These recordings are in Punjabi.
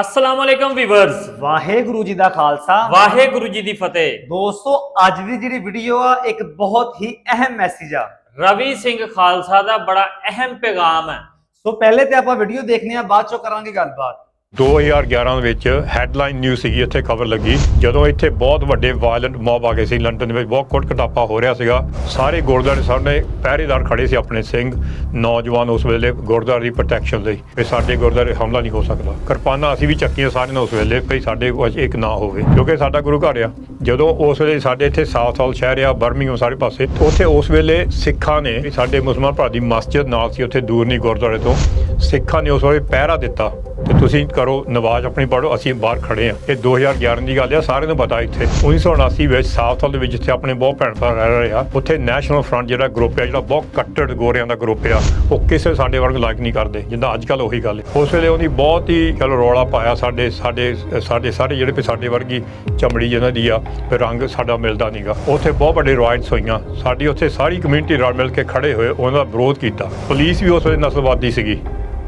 ਅਸਲਾਮ ਅਲੈਕਮ ਵੀਵਰਸ। ਵਾਹਿਗੁਰੂ ਜੀ ਦਾ ਖਾਲਸਾ। ਵਾਹਿਗੁਰੂ ਜੀ ਦੀ ਫਤਿਹ। ਦੋਸਤੋ ਅੱਜ ਦੀ ਜਿਹੜੀ ਵੀਡੀਓ ਆ ਇੱਕ ਬਹੁਤ ਹੀ ਅਹਿਮ ਮੈਸੇਜ ਆ। ਰਵੀ ਸਿੰਘ ਖਾਲਸਾ ਦਾ ਬੜਾ ਅਹਿਮ ਪੈਗਾਮ ਹੈ। ਸੋ ਪਹਿਲੇ ਤੇ ਆਪਾਂ ਵੀਡੀਓ ਦੇਖਨੇ ਆ ਬਾਅਦ ਚੋਂ ਕਰਾਂਗੇ ਗੱਲਬਾਤ। 2011 ਦੇ ਵਿੱਚ ਹੈਡਲਾਈਨ ਨਿਊਜ਼ ਸੀਗੀ, ਇੱਥੇ ਖਬਰ ਲੱਗੀ। ਜਦੋਂ ਇੱਥੇ ਬਹੁਤ ਵੱਡੇ ਵਾਇਲੈਂਟ ਮੌਬ ਆ ਗਏ ਸੀ ਲੰਡਨ ਵਿੱਚ, ਬਹੁਤ ਕੁੱਟ ਕਟਾਪਾ ਹੋ ਰਿਹਾ ਸੀਗਾ। ਸਾਰੇ ਗੁਰਦੁਆਰੇ ਸਾਹਮਣੇ ਪਹਿਰੇਦਾਰ ਖੜੇ ਸੀ ਆਪਣੇ ਸਿੰਘ, ਨੌਜਵਾਨ ਉਸ ਵੇਲੇ ਗੁਰਦੁਆਰੇ ਦੀ ਪ੍ਰੋਟੈਕਸ਼ਨ ਲਈ। ਵੀ ਸਾਡੇ ਗੁਰਦੁਆਰੇ ਹਮਲਾ ਨਹੀਂ ਹੋ ਸਕਦਾ। ਕਿਰਪਾਨਾਂ ਅਸੀਂ ਵੀ ਚੱਕੀਆਂ ਸਾਰਿਆਂ ਨੇ ਉਸ ਵੇਲੇ, ਵੀ ਸਾਡੇ ਕੋਲ ਇੱਕ ਨਾ ਹੋਵੇ। ਕਿਉਂਕਿ ਸਾਡਾ ਗੁਰੂ ਘਰ ਆ। ਜਦੋਂ ਉਸ ਵੇਲੇ ਸਾਡੇ ਇੱਥੇ ਸਾਊਥ ਹਾਲ ਸ਼ਹਿਰ ਆ ਬਰਮਿੰਗਮ ਸਾਰੇ ਪਾਸੇ ਉੱਥੇ ਉਸ ਵੇਲੇ ਸਿੱਖਾਂ ਨੇ, ਵੀ ਸਾਡੇ ਮੁਸਲਮਾਨ ਭਰਾ ਦੀ ਮਸਜਿਦ ਨਾਲ ਸੀ, ਉੱਥੇ ਦੂਰ ਨਹੀਂ ਗੁਰਦੁਆਰੇ ਤੋਂ, ਸਿੱਖਾਂ ਨੇ ਉਸ ਵੇਲੇ ਪਹਿਰਾ ਦਿੱਤਾ। ਤੇ ਤੁਸੀਂ ਕਰੋ, ਨਵਾਜ਼ ਆਪਣੀ ਪੜੋ ਅਸੀਂ ਬਾਹਰ ਖੜੇ ਆ ਇਹ 2011 ਦੀ ਗੱਲ ਆ, ਸਾਰਿਆਂ ਨੂੰ ਪਤਾ ਇੱਥੇ। 1979 ਵਿੱਚ ਸਾਊਥ ਹਾਲ ਦੇ ਵਿੱਚ ਜਿੱਥੇ ਆਪਣੇ ਬਹੁਤ ਭੈਣ ਭਰਾ ਰਹਿ ਰਹੇ ਆ। ਉੱਥੇ ਨੈਸ਼ਨਲ ਫਰੰਟ ਜਿਹੜਾ ਗਰੁੱਪ ਆ, ਜਿਹੜਾ ਬਹੁਤ ਕੱਟੜ ਗੋਰਿਆਂ ਦਾ ਗਰੁੱਪ ਆ, ਉਹ ਕਿਸੇ ਸਾਡੇ ਵਰਗ ਲਾਇਕ ਨਹੀਂ ਕਰਦੇ, ਜਿੱਦਾਂ ਅੱਜ ਕੱਲ ਉਹੀ ਗੱਲ ਉਸ ਵੇਲੇ ਉਹਦੀ ਬਹੁਤ ਹੀ, ਚਲੋ, ਰੌਲਾ ਪਾਇਆ ਸਾਡੇ ਸਾਡੇ ਸਾਡੇ ਸਾਰੇ ਜਿਹੜੇ ਵੀ ਸਾਡੇ ਵਰਗੀ ਚਮੜੀ ਜਿਹਨਾਂ ਦੀ ਆ, ਵੀ ਰੰਗ ਸਾਡਾ ਮਿਲਦਾ ਨਹੀਂਗਾ ਉੱਥੇ ਬਹੁਤ ਵੱਡੇ ਰਾਇਟਸ ਹੋਈਆਂ। ਸਾਡੀ ਉੱਥੇ ਸਾਰੀ ਕਮਿਊਨਿਟੀ ਰਲ ਮਿਲ ਕੇ ਖੜੇ ਹੋਏ, ਉਹਨਾਂ ਦਾ ਵਿਰੋਧ ਕੀਤਾ। ਪੁਲਿਸ ਵੀ ਉਸ ਵੇਲੇ ਨਸਲਵਾਦੀ ਸੀਗੀ।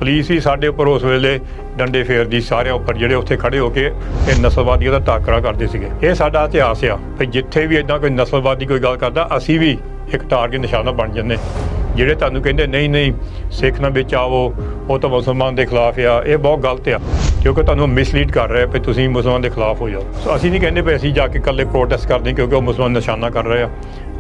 ਪੁਲਿਸ ਹੀ ਸਾਡੇ ਉੱਪਰ ਉਸ ਵੇਲੇ ਡੰਡੇ ਫੇਰਦੀ, ਸਾਰਿਆਂ ਉੱਪਰ ਜਿਹੜੇ ਉੱਥੇ ਖੜੇ ਹੋ ਕੇ ਇਹ ਨਸਲਵਾਦੀਆਂ ਦਾ ਟਾਕਰਾ ਕਰਦੇ ਸੀਗੇ। ਇਹ ਸਾਡਾ ਇਤਿਹਾਸ ਆ ਵੀ ਜਿੱਥੇ ਵੀ ਇਦਾਂ ਕੋਈ ਨਸਲਵਾਦੀ ਕੋਈ ਗੱਲ ਕਰਦਾ, ਅਸੀਂ ਵੀ ਇੱਕ ਟਾਰਗੇਟ ਨਿਸ਼ਾਨਾ ਬਣ ਜੰਨੇ ਜਿਹੜੇ ਤੁਹਾਨੂੰ ਕਹਿੰਦੇ, ਨਹੀਂ ਨਹੀਂ, ਸਿੱਖ ਨਾ ਵਿੱਚ ਆਵੋ, ਉਹ ਤਾਂ ਮੁਸਲਮਾਨ ਦੇ ਖਿਲਾਫ ਆ। ਇਹ ਬਹੁਤ ਗਲਤ ਆ, ਕਿਉਂਕਿ ਤੁਹਾਨੂੰ ਮਿਸਲੀਡ ਕਰ ਰਿਹਾ ਵੀ ਤੁਸੀਂ ਮੁਸਲਮਾਨ ਦੇ ਖਿਲਾਫ ਹੋ ਜਾਓ। ਸੋ ਅਸੀਂ ਨਹੀਂ ਕਹਿੰਦੇ ਵੀ ਅਸੀਂ ਜਾ ਕੇ ਇਕੱਲੇ ਪ੍ਰੋਟੈਸਟ ਕਰਦੇ ਕਿਉਂਕਿ ਉਹ ਮੁਸਲਮਾਨ ਨਿਸ਼ਾਨਾ ਕਰ ਰਹੇ ਆ।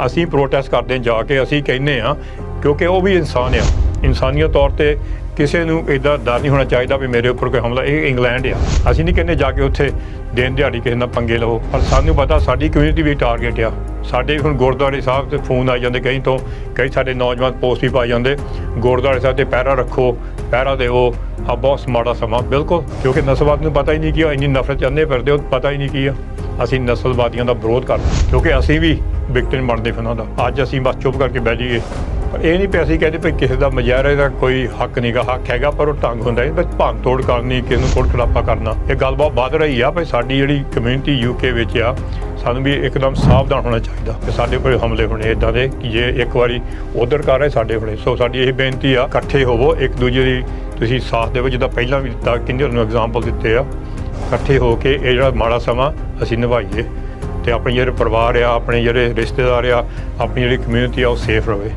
ਅਸੀਂ ਪ੍ਰੋਟੈਸਟ ਕਰਦੇ ਜਾ ਕੇ ਅਸੀਂ ਕਹਿੰਦੇ ਆ ਕਿਉਂਕਿ ਉਹ ਵੀ ਇਨਸਾਨ ਆ। ਇਨਸਾਨੀਅਤ ਤੌਰ ਤੇ ਕਿਸੇ ਨੂੰ ਇਦਾਂ ਡਰ ਨਹੀਂ ਹੋਣਾ ਚਾਹੀਦਾ ਵੀ ਮੇਰੇ ਉੱਪਰ ਕੋਈ ਹਮਲਾ, ਇਹ ਇੰਗਲੈਂਡ ਆ। ਅਸੀਂ ਨਹੀਂ ਕਹਿੰਦੇ ਜਾ ਕੇ ਉੱਥੇ ਦਿਨ ਦਿਹਾੜੀ ਕਿਸੇ ਨਾਲ ਪੰਗੇ ਲਵੋ, ਪਰ ਸਾਨੂੰ ਪਤਾ ਸਾਡੀ ਕਮਿਊਨਿਟੀ ਵੀ ਟਾਰਗੇਟ ਆ। ਸਾਡੇ ਹੁਣ ਗੁਰਦੁਆਰੇ ਸਾਹਿਬ ਤੇ ਫੋਨ ਆ ਜਾਂਦੇ ਕਈ ਤੋਂ, ਕਈ ਸਾਡੇ ਨੌਜਵਾਨ ਪੋਸਟ ਵੀ ਪਾਈ ਜਾਂਦੇ, ਗੁਰਦੁਆਰੇ ਸਾਹਿਬ ਤੇ ਪਹਿਰਾ ਰੱਖੋ ਪਹਿਰਾ ਦੇਵੋ ਆ ਬਹੁਤ ਮਾੜਾ ਸਮਾਂ, ਬਿਲਕੁਲ, ਕਿਉਂਕਿ ਨਸਲਵਾਦ ਨੂੰ ਪਤਾ ਹੀ ਨਹੀਂ ਕੀ ਆ, ਇੰਨੀ ਨਫ਼ਰਤ ਚਾਹੁੰਦੇ ਫਿਰਦੇ ਉਹ ਪਤਾ ਹੀ ਨਹੀਂ ਕੀ ਆ। ਅਸੀਂ ਨਸਲਵਾਦੀਆਂ ਦਾ ਵਿਰੋਧ ਕਰਦੇ ਕਿਉਂਕਿ ਅਸੀਂ ਵੀ ਵਿਕਟਿਮ ਬਣਦੇ ਫਿਰ ਉਹਨਾਂ ਦਾ ਅੱਜ ਅਸੀਂ ਬਸ ਚੁੱਪ ਕਰਕੇ ਬਹਿ ਜਾਈਏ। ਪਰ ਇਹ ਨਹੀਂ ਪਿਆ ਅਸੀਂ ਕਹਿੰਦੇ ਵੀ ਕਿਸੇ ਦਾ ਮਜ਼ਾਰੇ ਦਾ ਕੋਈ ਹੱਕ ਨਹੀਂਗਾ ਹੱਕ ਹੈਗਾ, ਪਰ ਉਹ ਢੰਗ ਹੁੰਦਾ ਹੈ। ਬਸ ਭੰਨ ਤੋੜ ਕਰਨੀ ਕਿਸੇ ਨੂੰ ਕੋੜ ਖੜਾਪਾ ਕਰਨਾ। ਇਹ ਗੱਲ ਬਹੁਤ ਵੱਧ ਰਹੀ ਆ ਵੀ ਸਾਡੀ ਜਿਹੜੀ ਕਮਿਊਨਿਟੀ ਯੂਕੇ ਵਿੱਚ ਆ, ਸਾਨੂੰ ਵੀ ਇੱਕਦਮ ਸਾਵਧਾਨ ਹੋਣਾ ਚਾਹੀਦਾ ਕਿ ਸਾਡੇ ਉੱਪਰ ਹਮਲੇ ਹੋਣੇ ਇਦਾਂ ਦੇ, ਕਿ ਜੇ ਇੱਕ ਵਾਰੀ ਉਧਰ ਕਰ ਰਹੇ ਸਾਡੇ ਹੋਣੇ ਸੋ ਸਾਡੀ ਇਹ ਬੇਨਤੀ ਆ, ਇਕੱਠੇ ਹੋਵੋ। ਇੱਕ ਦੂਜੇ ਦੀ ਤੁਸੀਂ ਸਾਥ ਦੇਵੋ। ਜਿੱਦਾਂ ਪਹਿਲਾਂ ਵੀ ਦਿੱਤਾ, ਕਿੰਨੇ ਨੂੰ ਐਗਜ਼ਾਮਪਲ ਦਿੱਤੇ ਆ। ਇਕੱਠੇ ਹੋ ਕੇ ਇਹ ਜਿਹੜਾ ਮਾੜਾ ਸਮਾਂ ਅਸੀਂ ਨਿਭਾਈਏ ਤੇ ਆਪਣੇ ਜਿਹੜੇ ਪਰਿਵਾਰ ਆ, ਆਪਣੇ ਜਿਹੜੇ ਰਿਸ਼ਤੇਦਾਰ ਆ, ਆਪਣੀ ਜਿਹੜੀ ਕਮਿਊਨਿਟੀ ਆ, ਉਹ ਸੇਫ ਰਵੇ।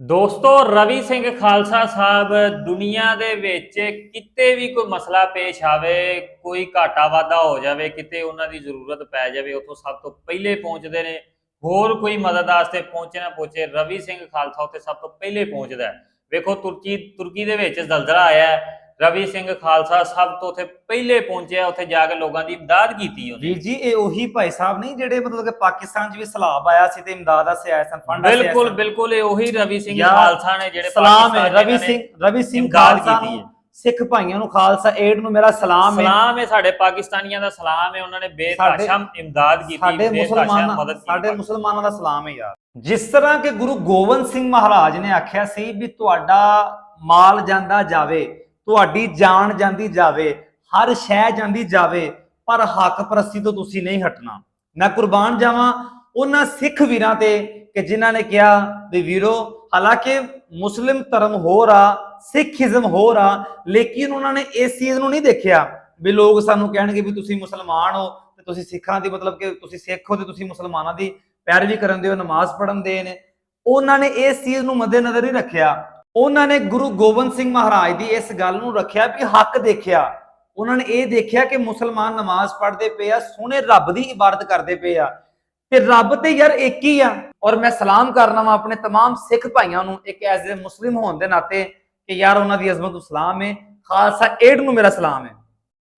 ਦੋਸਤੋ, ਰਵੀ ਸਿੰਘ ਖਾਲਸਾ ਸਾਹਿਬ, ਦੁਨੀਆ ਦੇ ਵਿੱਚ ਕਿਤੇ ਵੀ ਕੋਈ ਮਸਲਾ ਪੇਸ਼ ਆਵੇ, ਕੋਈ ਘਾਟਾ ਵਾਧਾ ਹੋ ਜਾਵੇ, ਕਿਤੇ ਉਹਨਾਂ ਦੀ ਜ਼ਰੂਰਤ ਪੈ ਜਾਵੇ, ਉਥੋਂ ਸਭ ਤੋਂ ਪਹਿਲੇ ਪਹੁੰਚਦੇ ਨੇ। ਹੋਰ ਕੋਈ ਮਦਦ ਵਾਸਤੇ ਪਹੁੰਚੇ ਨਾ ਪਹੁੰਚੇ, ਰਵੀ ਸਿੰਘ ਖਾਲਸਾ ਉੱਤੇ ਸਭ ਤੋਂ ਪਹਿਲੇ ਪਹੁੰਚਦਾ ਵੇਖੋ, ਤੁਰਕੀ ਤੁਰਕੀ ਦੇ ਵਿੱਚ ਜ਼ਲਜ਼ਲਾ ਆਇਆ ਰਵੀ ਸਿੰਘ ਖਾਲਸਾ ਸਭ ਤੋਂ ਉੱਥੇ ਪਹਿਲੇ ਪਹੁੰਚਿਆ ਉੱਥੇ ਜਾ ਕੇ ਲੋਕਾਂ ਦੀ ਇਮਦਾਦ ਕੀਤੀ ਉਹਨੇ ਵੀਰ ਜੀ ਇਹ ਉਹੀ ਭਾਈ ਸਾਹਿਬ ਨਹੀਂ ਜਿਹੜੇ ਮਤਲਬ ਕਿ ਪਾਕਿਸਤਾਨ 'ਚ ਵੀ ਸਲਾਬ ਆਇਆ ਸੀ ਤੇ ਇਮਦਾਦ ਆਏ ਸਨ ਫੰਡ ਆਏ ਬਿਲਕੁਲ। ਬਿਲਕੁਲ ਇਹ ਉਹੀ ਰਵੀ ਸਿੰਘ ਖਾਲਸਾ ਨੇ ਜਿਹੜੇ ਸਲਾਮ ਹੈ ਰਵੀ ਸਿੰਘ ਰਵੀ ਸਿੰਘ ਖਾਲਸਾ ਨੂੰ। ਸਿੱਖ ਭਾਈਆਂ ਨੂੰ ਖਾਲਸਾ ਏਡ ਨੂੰ ਮੇਰਾ ਸਲਾਮ ਹੈ ਸਲਾਮ ਹੈ ਸਾਡੇ ਪਾਕਿਸਤਾਨੀਆਂ ਦਾ ਸਲਾਮ ਹੈ ਉਹਨਾਂ ਨੇ ਬੇਤਾਸ਼ਾ ਇਮਦਾਦ ਕੀਤੀ ਸਾਡੇ ਮੁਸਲਮਾਨਾਂ ਸਾਡੇ ਮੁਸਲਮਾਨਾਂ ਦਾ ਸਲਾਮ ਹੈ ਯਾਰ ਜਿਸ ਤਰ੍ਹਾਂ ਕਿ ਗੁਰੂ ਗੋਬਿੰਦ ਸਿੰਘ ਮਹਾਰਾਜ ਨੇ ਆਖਿਆ ਸੀ ਵੀ ਤੁਹਾਡਾ ਮਾਲ ਜਾਂਦਾ ਜਾਵੇ ਤੁਹਾਡੀ ਜਾਨ ਜਾਂਦੀ ਜਾਵੇ, ਹਰ ਸ਼ੈ ਜਾਂਦੀ ਜਾਵੇ, ਪਰ ਹੱਕ ਪ੍ਰਸਤੀ ਤੋਂ ਤੁਸੀਂ ਨਹੀਂ ਹਟਣਾ। ਮੈਂ ਕੁਰਬਾਨ ਜਾਵਾਂ ਉਹਨਾਂ ਸਿੱਖ ਵੀਰਾਂ ਤੇ ਕਿ ਜਿਨ੍ਹਾਂ ਨੇ ਕਿਹਾ ਵੀ ਵੀਰੋ, ਹਾਲਾਂਕਿ ਮੁਸਲਿਮ ਧਰਮ ਹੋ ਰਾ ਸਿੱਖੀਜ਼ਮ ਹੋ ਰਾ ਲੇਕਿਨ ਉਹਨਾਂ ਨੇ ਇਸ ਚੀਜ਼ ਨੂੰ ਨਹੀਂ ਦੇਖਿਆ ਵੀ ਲੋਕ ਸਾਨੂੰ ਕਹਿਣਗੇ ਵੀ ਤੁਸੀਂ ਮੁਸਲਮਾਨ ਹੋ ਤੇ ਤੁਸੀਂ ਸਿੱਖਾਂ ਦੀ ਮਤਲਬ ਕਿ ਤੁਸੀਂ ਸਿੱਖ ਹੋ ਤੇ ਤੁਸੀਂ ਮੁਸਲਮਾਨਾਂ ਦੀ ਪੈਰਵੀ ਕਰਨ ਦੇ ਹੋ ਨਮਾਜ਼ ਪੜ੍ਹਨ ਦੇ ਨੇ। ਉਹਨਾਂ ਨੇ ਇਸ ਚੀਜ਼ ਨੂੰ ਮੱਦੇਨਜ਼ਰ ਨਹੀਂ ਰੱਖਿਆ। ਉਹਨਾਂ ਨੇ ਗੁਰੂ ਗੋਬਿੰਦ ਸਿੰਘ ਮਹਾਰਾਜ ਦੀ ਇਸ ਗੱਲ ਨੂੰ ਰੱਖਿਆ ਵੀ ਹੱਕ ਦੇਖਿਆ ਉਹਨਾਂ ਨੇ ਇਹ ਦੇਖਿਆ ਕਿ ਮੁਸਲਮਾਨ ਨਮਾਜ਼ ਪੜ੍ਹਦੇ ਪਏ ਆ ਸੋਹਣੇ ਰੱਬ ਦੀ ਇਬਾਦਤ ਕਰਦੇ ਪਏ ਆ ਤੇ ਰੱਬ ਤੇ ਯਾਰ ਇੱਕ ਹੀ ਆ ਔਰ ਮੈਂ ਸਲਾਮ ਕਰਨਾ ਵਾ ਆਪਣੇ तमाम ਸਿੱਖ ਭਾਈਆਂ ਨੂੰ ਇੱਕ ਐਜ਼ ਅ ਮੁਸਲਿਮ ਹੋਣ ਦੇ ਨਾਤੇ ਕਿ ਯਾਰ ਉਹਨਾਂ ਦੀ ਅਜ਼ਮਤ ਨੂੰ ਸਲਾਮ ਹੈ ਖਾਲਸਾ ਏਡ ਨੂੰ ਮੇਰਾ ਸਲਾਮ ਹੈ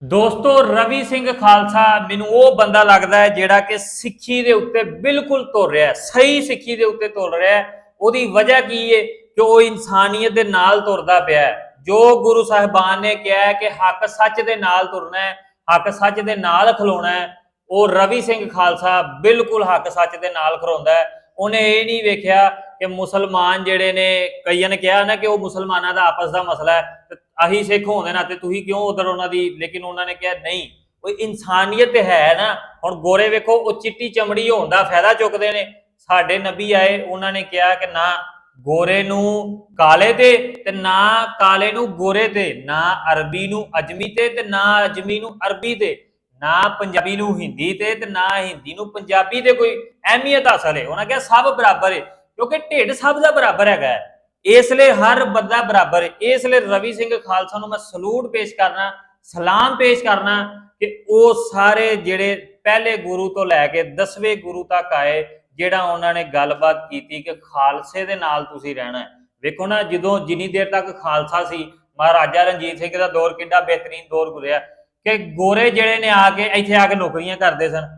ਦੋਸਤੋ ਰਵੀ ਸਿੰਘ ਖਾਲਸਾ ਮੈਨੂੰ ਉਹ ਬੰਦਾ ਲੱਗਦਾ ਹੈ ਜਿਹੜਾ ਕਿ ਸਿੱਖੀ ਦੇ ਉੱਤੇ ਬਿਲਕੁਲ ਤੁਰ ਰਿਹਾ ਹੈ ਸਹੀ ਸਿੱਖੀ ਦੇ ਉੱਤੇ ਤੁਰ ਰਿਹਾ ਹੈ ਉਹਦੀ ਵਜ੍ਹਾ ਕੀ ਹੈ ਕਿ ਉਹ ਇਨਸਾਨੀਅਤ ਦੇ ਨਾਲ ਤੁਰਦਾ ਪਿਆ ਜੋ ਗੁਰੂ ਸਾਹਿਬਾਨ ਨੇ ਕਿਹਾ ਕਿ ਹੱਕ ਸੱਚ ਦੇ ਨਾਲ ਤੁਰਨਾ ਹੈ, ਹੱਕ ਸੱਚ ਦੇ ਨਾਲ ਖਲੋਣਾ ਹੈ, ਉਹ ਰਵੀ ਸਿੰਘ ਖਾਲਸਾ ਬਿਲਕੁਲ ਹੱਕ ਸੱਚ ਦੇ ਨਾਲ ਖਲੋਂਦਾ ਹੈ। ਉਹਨੇ ਇਹ ਨਹੀਂ ਵੇਖਿਆ ਕਿ ਮੁਸਲਮਾਨ ਜਿਹੜੇ ਨੇ, ਕਈਆਂ ਨੇ ਕਿਹਾ ਨਾ ਕਿ ਉਹ ਮੁਸਲਮਾਨਾਂ ਦਾ ਆਪਸ ਦਾ ਮਸਲਾ ਹੈ, ਤੇ ਅਸੀਂ ਸਿੱਖ ਹੋਣ ਦੇ ਨਾਤੇ ਤੁਸੀਂ ਕਿਉਂ ਉਧਰ ਉਹਨਾਂ ਦੀ, ਲੇਕਿਨ ਉਹਨਾਂ ਨੇ ਕਿਹਾ, ਨਹੀਂ, ਉਹ ਇਨਸਾਨੀਅਤ ਹੈ ਨਾ, ਹੁਣ ਗੋਰੇ ਵੇਖੋ, ਉਹ ਚਿੱਟੀ ਚਮੜੀ ਹੋਣ ਦਾ ਫਾਇਦਾ ਚੁੱਕਦੇ ਨੇ। ਸਾਡੇ ਨਬੀ ਆਏ, ਉਹਨਾਂ ਨੇ ਕਿਹਾ ਕਿ ਨਾ ਗੋਰੇ ਨੂੰ ਕਾਲੇ ਤੇ ਤੇ ਨਾ ਕਾਲੇ ਨੂੰ ਗੋਰੇ ਤੇ, ਨਾ ਅਰਬੀ ਨੂੰ ਅਜਮੀ ਤੇ ਤੇ ਨਾ ਅਜਮੀ ਨੂੰ ਅਰਬੀ ਤੇ, ਨਾ ਪੰਜਾਬੀ ਨੂੰ ਹਿੰਦੀ ਤੇ ਤੇ ਨਾ ਹਿੰਦੀ ਨੂੰ ਪੰਜਾਬੀ ਤੇ ਕੋਈ ਅਹਿਮੀਅਤ ਹਾਸਲ ਹੈ ਉਹਨਾਂ ਕਿਹਾ ਸਭ ਬਰਾਬਰ ਹੈ, ਕਿਉਂਕਿ ਢਿੱਡ ਸਭ ਦਾ ਬਰਾਬਰ ਹੈਗਾ ਹੈ। ਇਸ ਲਈ ਹਰ ਬੰਦਾ ਬਰਾਬਰ ਹੈ ਇਸ ਲਈ ਰਵੀ ਸਿੰਘ ਖਾਲਸਾ ਨੂੰ ਮੈਂ ਸਲੂਟ ਪੇਸ਼ ਕਰਨਾ, ਸਲਾਮ ਪੇਸ਼ ਕਰਨਾ ਕਿ ਉਹ ਸਾਰੇ ਜਿਹੜੇ ਪਹਿਲੇ ਗੁਰੂ ਤੋਂ ਲੈ ਕੇ 10ਵੇਂ ਗੁਰੂ ਤੱਕ ਆਏ ਜਿਹੜਾ ਉਹਨਾਂ ਨੇ ਗੱਲਬਾਤ ਕੀਤੀ ਕਿ ਖਾਲਸੇ ਦੇ ਨਾਲ ਤੁਸੀਂ ਰਹਿਣਾ ਹੈ। ਵੇਖੋ ਨਾ, ਜਦੋਂ ਜਿੰਨੀ ਦੇਰ ਤੱਕ ਖਾਲਸਾ ਸੀ, ਮਹਾਰਾਜਾ ਰਣਜੀਤ ਸਿੰਘ ਦਾ ਦੌਰ ਕਿੰਨਾ ਬਿਹਤਰੀਨ ਦੌਰ ਗੁਜ਼ਰਿਆ, ਕਿ ਗੋਰੇ ਜਿਹੜੇ ਨੇ ਆ ਕੇ ਇੱਥੇ ਆ ਕੇ ਨੌਕਰੀਆਂ ਕਰਦੇ ਸਨ।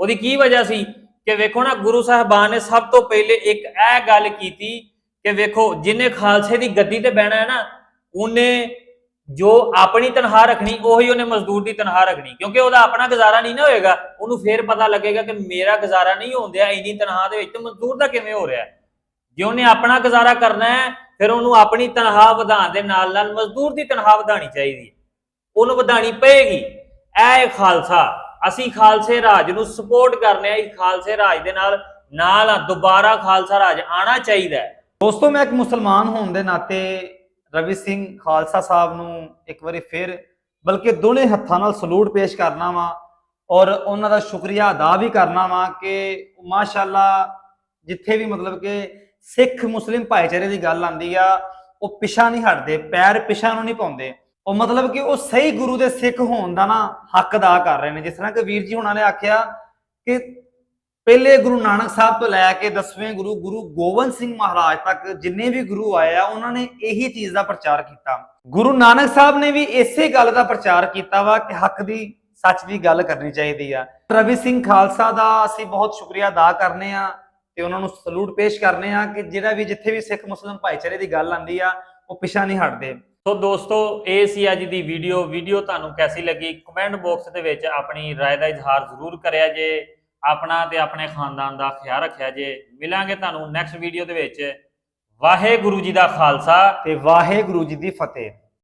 ਉਹਦੀ ਕੀ ਵਜ੍ਹਾ ਸੀ? ਕਿ ਵੇਖੋ ਨਾ, ਗੁਰੂ ਸਾਹਿਬਾਨ ਨੇ ਸਭ ਤੋਂ ਪਹਿਲੇ ਇੱਕ ਇਹ ਗੱਲ ਕੀਤੀ ਕਿ ਵੇਖੋ, ਜਿਨੇ ਖਾਲਸੇ ਦੀ ਗੱਦੀ ਤੇ ਬਹਿਣਾ ਹੈ ਨਾ, ਉਹਨੇ ਜੋ ਆਪਣੀ ਤਨਖਾਹ ਰੱਖਣੀ, ਉਹੀ ਉਹਨੇ ਮਜ਼ਦੂਰ ਦੀ ਤਨਖਾਹ ਰੱਖਣੀ। ਕਿਉਂਕਿ ਉਹਦਾ ਆਪਣਾ ਗੁਜ਼ਾਰਾ ਨਹੀਂ ਨਾ ਹੋਏਗਾ, ਉਹਨੂੰ ਫੇਰ ਪਤਾ ਲੱਗੇਗਾ ਕਿ ਮੇਰਾ ਗੁਜ਼ਾਰਾ ਨਹੀਂ ਹੁੰਦਿਆ ਇੰਨੀ ਤਨਖਾਹ ਦੇ ਵਿੱਚ ਤੇ ਮਜ਼ਦੂਰ ਦਾ ਕਿਵੇਂ ਹੋ ਰਿਹਾ ਜੇ ਉਹਨੇ ਆਪਣਾ ਗੁਜ਼ਾਰਾ ਕਰਨਾ ਹੈ, ਫਿਰ ਉਹਨੂੰ ਆਪਣੀ ਤਨਖਾਹ ਵਧਾਉਣ ਦੇ ਨਾਲ ਨਾਲ ਮਜ਼ਦੂਰ ਦੀ ਤਨਖਾਹ ਵਧਾਣੀ ਚਾਹੀਦੀ ਹੈ। ਉਹਨੂੰ ਵਧਾਣੀ ਪਏਗੀ। ਇਹ ਖਾਲਸਾ, ਅਸੀਂ ਖਾਲਸੇ ਰਾਜ ਨੂੰ ਸਪੋਰਟ ਕਰਨੇ ਆ ਇਸ ਖਾਲਸੇ ਰਾਜ ਦੇ ਨਾਲ ਨਾਲ ਦੁਬਾਰਾ ਖਾਲਸਾ ਰਾਜ ਆਣਾ ਚਾਹੀਦਾ ਹੈ। ਦੋਸਤੋ, ਮੈਂ ਇੱਕ ਮੁਸਲਮਾਨ ਹੋਣ ਦੇ ਨਾਤੇ ਰਵੀ ਸਿੰਘ ਖਾਲਸਾ ਸਾਹਿਬ ਨੂੰ ਇੱਕ ਵਾਰੀ ਫਿਰ, ਬਲਕਿ ਦੋਨੇ ਹੱਥਾਂ ਨਾਲ ਸਲੂਟ ਪੇਸ਼ ਕਰਨਾ ਵਾ ਔਰ ਉਹਨਾਂ ਦਾ ਸ਼ੁਕਰੀਆ ਅਦਾ ਵੀ ਕਰਨਾ ਵਾ ਕਿ ਮਾਸ਼ਾਅੱਲਾ ਜਿੱਥੇ ਵੀ ਮਤਲਬ ਕਿ ਸਿੱਖ ਮੁਸਲਿਮ ਭਾਈਚਾਰੇ ਦੀ ਗੱਲ ਆਂਦੀ ਆ, ਉਹ ਪਿਛਾ ਨਹੀਂ ਹਟਦੇ, ਪੈਰ ਪਿਛਾ ਨੂੰ ਨਹੀਂ ਪਾਉਂਦੇ। ਉਹ ਮਤਲਬ ਕਿ ਉਹ ਸਹੀ ਗੁਰੂ ਦੇ ਸਿੱਖ ਹੋਣ ਦਾ ਨਾ ਹੱਕ ਅਦਾ ਕਰ ਰਹੇ ਨੇ। ਜਿਸ ਤਰ੍ਹਾਂ ਕਿ ਵੀਰ ਜੀ ਹੁਣਾਂ ਨੇ ਆਖਿਆ ਕਿ ਪਹਿਲੇ ਗੁਰੂ ਨਾਨਕ ਸਾਹਿਬ ਤੋਂ ਲੈ ਕੇ 10ਵੇਂ ਗੁਰੂ ਗੁਰੂ ਗੋਬਿੰਦ ਸਿੰਘ ਮਹਾਰਾਜ ਤੱਕ ਜਿੰਨੇ ਵੀ ਗੁਰੂ ਆਏ ਆ ਉਹਨਾਂ ਨੇ ਇਹੀ ਚੀਜ਼ ਦਾ ਪ੍ਰਚਾਰ ਕੀਤਾ ਗੁਰੂ ਨਾਨਕ ਸਾਹਿਬ ਨੇ ਵੀ ਇਸੇ ਗੱਲ ਦਾ ਪ੍ਰਚਾਰ ਕੀਤਾ ਵਾ ਕਿ ਹੱਕ ਦੀ ਸੱਚ ਦੀ ਗੱਲ ਕਰਨੀ ਚਾਹੀਦੀ ਆ ਰਵੀ ਸਿੰਘ ਖਾਲਸਾ ਦਾ ਅਸੀਂ ਬਹੁਤ ਸ਼ੁਕਰੀਆ ਅਦਾ ਕਰਨੇ ਆ ਤੇ ਉਹਨਾਂ ਨੂੰ ਸਲੂਟ ਪੇਸ਼ ਕਰਨੇ ਆ ਕਿ ਜਿਹੜਾ ਵੀ ਜਿੱਥੇ ਵੀ ਸਿੱਖ ਮੁਸਲਮ ਭਾਈਚਾਰੇ ਦੀ ਗੱਲ ਆਂਦੀ ਆ ਉਹ ਪਿਛਾ ਨਹੀਂ ਹਟਦੇ ਸੋ ਦੋਸਤੋ ਇਹ ਸੀ ਅੱਜ ਦੀ ਵੀਡੀਓ ਵੀਡੀਓ ਤੁਹਾਨੂੰ ਕੈਸੀ ਲੱਗੀ ਕਮੈਂਟ ਬਾਕਸ ਦੇ ਵਿੱਚ ਆਪਣੀ رائے ਦਾ ਇਜ਼ਹਾਰ ਜ਼ਰੂਰ ਕਰਿਆ ਜੇ ਆਪਣਾ ਤੇ ਆਪਣੇ ਖਾਨਦਾਨ ਦਾ ਖਿਆਲ ਰੱਖਿਆ ਜੇ। ਮਿਲਾਂਗੇ ਤੁਹਾਨੂੰ ਨੈਕਸਟ ਵੀਡੀਓ ਦੇ ਵਿੱਚ। ਵਾਹਿਗੁਰੂ ਜੀ ਦਾ ਖਾਲਸਾ। ਤੇ ਵਾਹਿਗੁਰੂ ਜੀ ਦੀ ਫਤਿਹ।